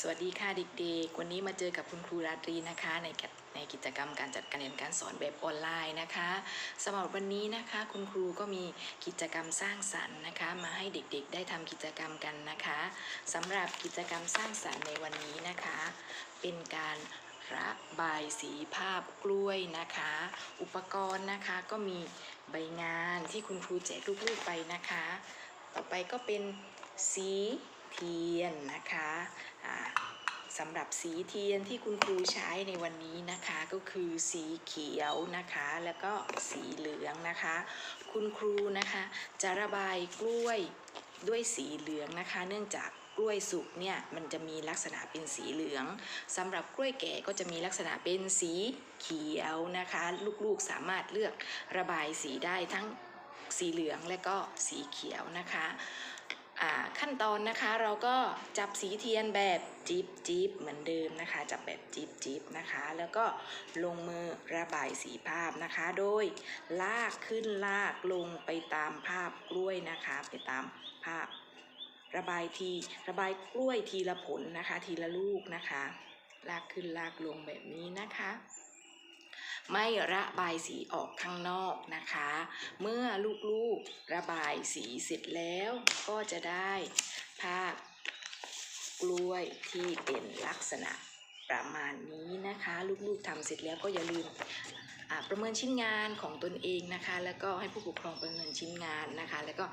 สวัสดีค่ะเด็กๆ วันนี้มาเจอกับคุณครูราตรีนะคะ ในกิจในกิจกรรมการจัดการเรียนการสอนแบบออนไลน์นะคะสำหรับวันนี้นะคะ คุณครูก็มีกิจกรรมสร้างสรรค์นะคะ มาให้เด็กๆ ได้ทำกิจกรรมกันนะคะสำหรับกิจกรรมสร้างสรรค์ในวันนี้นะคะ เป็นการระบายสีภาพกล้วยนะคะ อุปกรณ์นะคะก็มีใบงานที่คุณครูแจกลูกๆไปนะคะ ต่อไปก็เป็นสีเทียนนะคะอ่า สำหรับสีเทียนที่คุณครูใช้ในวันนี้นะคะก็คือสีเขียวนะคะ แล้วก็สีเหลืองนะคะ คุณครูนะคะจะระบายกล้วยด้วยสีเหลืองนะคะ เนื่องจากกล้วยสุกเนี่ยมันจะมีลักษณะเป็นสีเหลืองสำหรับกล้วยแก่ก็จะมีลักษณะเป็นสีเขียวนะคะ ลูกๆสามารถเลือกระบายสีได้ทั้งสีเหลืองและก็สีเขียวนะคะ ขั้นตอนนะคะ เราก็จับสีเทียนแบบจิบจิบเหมือนเดิมนะคะ จับแบบจิบจิบนะคะ แล้วก็ลงมือระบายสีภาพนะคะ โดยลากขึ้นลากลงไปตามภาพกล้วยนะคะ ไปตามภาพ ระบายทีระบายกล้วยทีละผลนะคะ ทีละลูกนะคะ ลากขึ้นลากลงแบบนี้นะคะ ไม่ระบายสีออกข้างนอกนะคะ เมื่อลูกๆระบายสีเสร็จแล้วก็จะได้ภาพกล้วยที่เป็นลักษณะประมาณนี้นะคะ ลูกๆทำเสร็จแล้วก็อย่าลืมประเมินชิ้นงานของตนเองนะคะ แล้วก็ให้ผู้ปกครองประเมินชิ้นงานนะคะ แล้วก็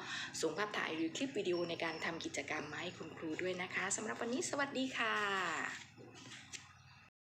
ส่งภาพถ่ายหรือคลิปวิดีโอในการทำกิจกรรมมาให้คุณครูด้วยนะคะสำหรับวันนี้สวัสดีค่ะ